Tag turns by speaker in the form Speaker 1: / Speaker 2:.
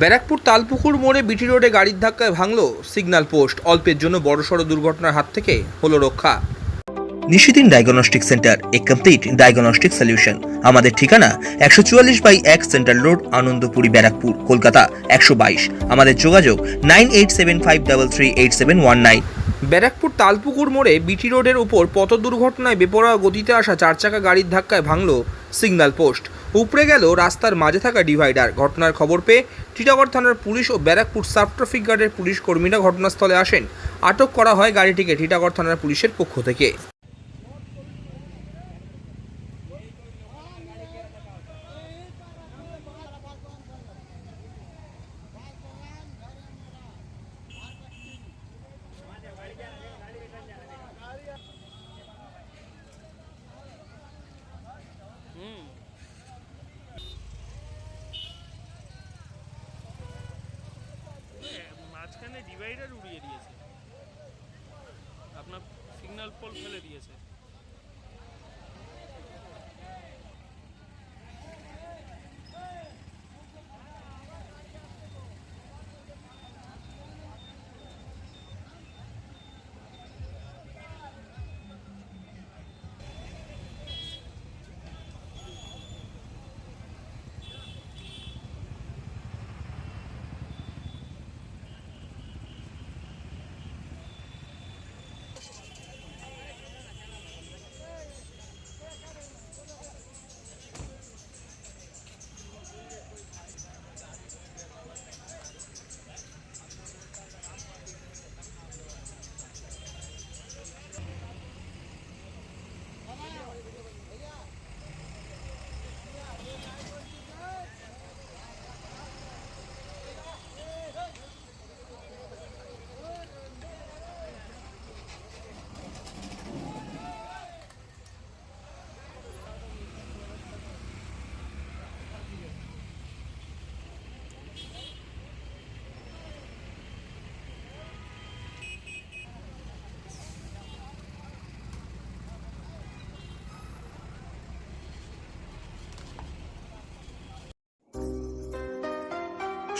Speaker 1: ব্যারাকপুর তালপুকুর মোড়ে বিটি রোডে গাড়ির ধাক্কায় ভাঙল সিগন্যাল পোস্ট। অল্পের জন্য বড়সড় দুর্ঘটনার হাত থেকে হলো রক্ষা। Nishidin diagnostic centre a complete diagnostic solution. আমাদের ঠিকানা একশো চুয়াল্লিশ বাই এক সেন্ট্রাল রোড আনন্দপুরি ব্যারাকপুর কলকাতা একশো বাইশ। আমাদের যোগাযোগ nine eight seven five double three eight seven one nine. Barrackpore Talpukur মোড়ে বিটি রোডের উপর পথ দুর্ঘটনায় বেপরোয়া গতিতে আসা চার চাকা গাড়ির ধাক্কায় ভাঙল সিগন্যাল পোস্ট। উপড়ে গেল রাস্তার মাঝে থাকা ডিভাইডার। ঘটনার খবর পেয়ে টিটাগড় থানার পুলিশ ও ব্যারাকপুর সাব ট্রাফিক গার্ডের পুলিশ কর্মীরা ঘটনাস্থলে আসেন। আটক করা হয় গাড়িটিকে টিটাগড় থানার পুলিশের পক্ষ থেকে।
Speaker 2: ডিভাইডার উড়িয়ে দিয়েছে। আপনার সিগন্যাল পোল ফেলে দিয়েছে।